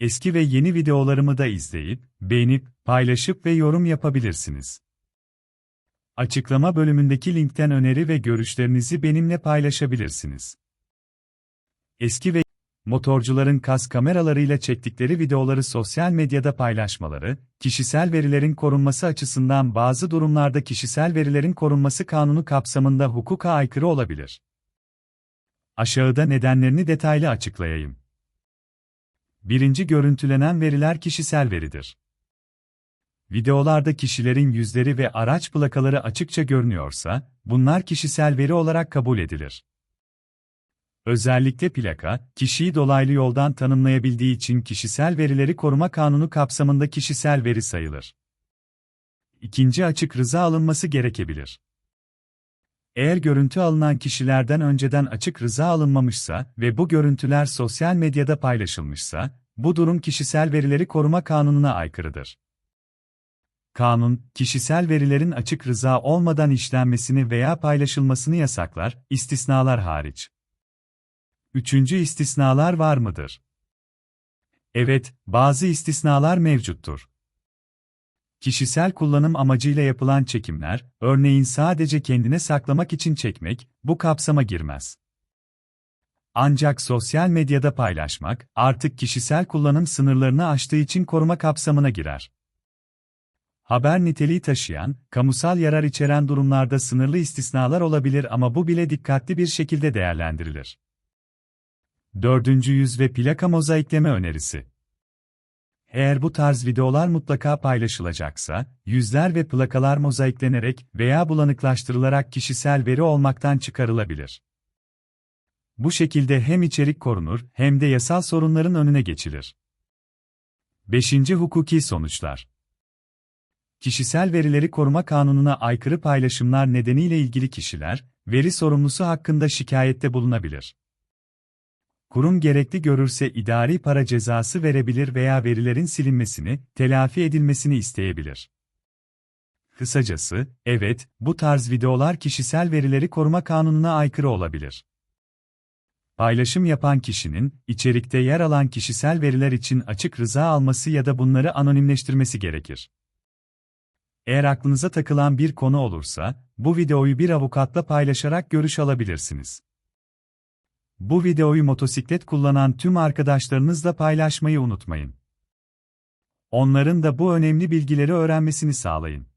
Eski ve yeni videolarımı da izleyip, beğenip, paylaşıp ve yorum yapabilirsiniz. Açıklama bölümündeki linkten öneri ve görüşlerinizi benimle paylaşabilirsiniz. Eski ve motorcuların kas kameralarıyla çektikleri videoları sosyal medyada paylaşmaları, kişisel verilerin korunması açısından bazı durumlarda kişisel verilerin korunması kanunu kapsamında hukuka aykırı olabilir. Aşağıda nedenlerini detaylı açıklayayım. Birinci görüntülenen veriler kişisel veridir. Videolarda kişilerin yüzleri ve araç plakaları açıkça görünüyorsa, bunlar kişisel veri olarak kabul edilir. Özellikle plaka, kişiyi dolaylı yoldan tanımlayabildiği için kişisel verileri koruma kanunu kapsamında kişisel veri sayılır. İkinci açık rıza alınması gerekebilir. Eğer görüntü alınan kişilerden önceden açık rıza alınmamışsa ve bu görüntüler sosyal medyada paylaşılmışsa, bu durum kişisel verileri koruma kanununa aykırıdır. Kanun, kişisel verilerin açık rıza olmadan işlenmesini veya paylaşılmasını yasaklar, istisnalar hariç. Üçüncü istisnalar var mıdır? Evet, bazı istisnalar mevcuttur. Kişisel kullanım amacıyla yapılan çekimler, örneğin sadece kendine saklamak için çekmek, bu kapsama girmez. Ancak sosyal medyada paylaşmak, artık kişisel kullanım sınırlarını aştığı için koruma kapsamına girer. Haber niteliği taşıyan, kamusal yarar içeren durumlarda sınırlı istisnalar olabilir ama bu bile dikkatli bir şekilde değerlendirilir. Dördüncü yüz ve plaka mozaikleme önerisi. Eğer bu tarz videolar mutlaka paylaşılacaksa, yüzler ve plakalar mozaiklenerek veya bulanıklaştırılarak kişisel veri olmaktan çıkarılabilir. Bu şekilde hem içerik korunur hem de yasal sorunların önüne geçilir. 5. Hukuki sonuçlar Kişisel verileri koruma kanununa aykırı paylaşımlar nedeniyle ilgili kişiler, veri sorumlusu hakkında şikayette bulunabilir. Kurum gerekli görürse idari para cezası verebilir veya verilerin silinmesini, telafi edilmesini isteyebilir. Kısacası, evet, bu tarz videolar kişisel verileri koruma kanununa aykırı olabilir. Paylaşım yapan kişinin, içerikte yer alan kişisel veriler için açık rıza alması ya da bunları anonimleştirmesi gerekir. Eğer aklınıza takılan bir konu olursa, bu videoyu bir avukatla paylaşarak görüş alabilirsiniz. Bu videoyu motosiklet kullanan tüm arkadaşlarınızla paylaşmayı unutmayın. Onların da bu önemli bilgileri öğrenmesini sağlayın.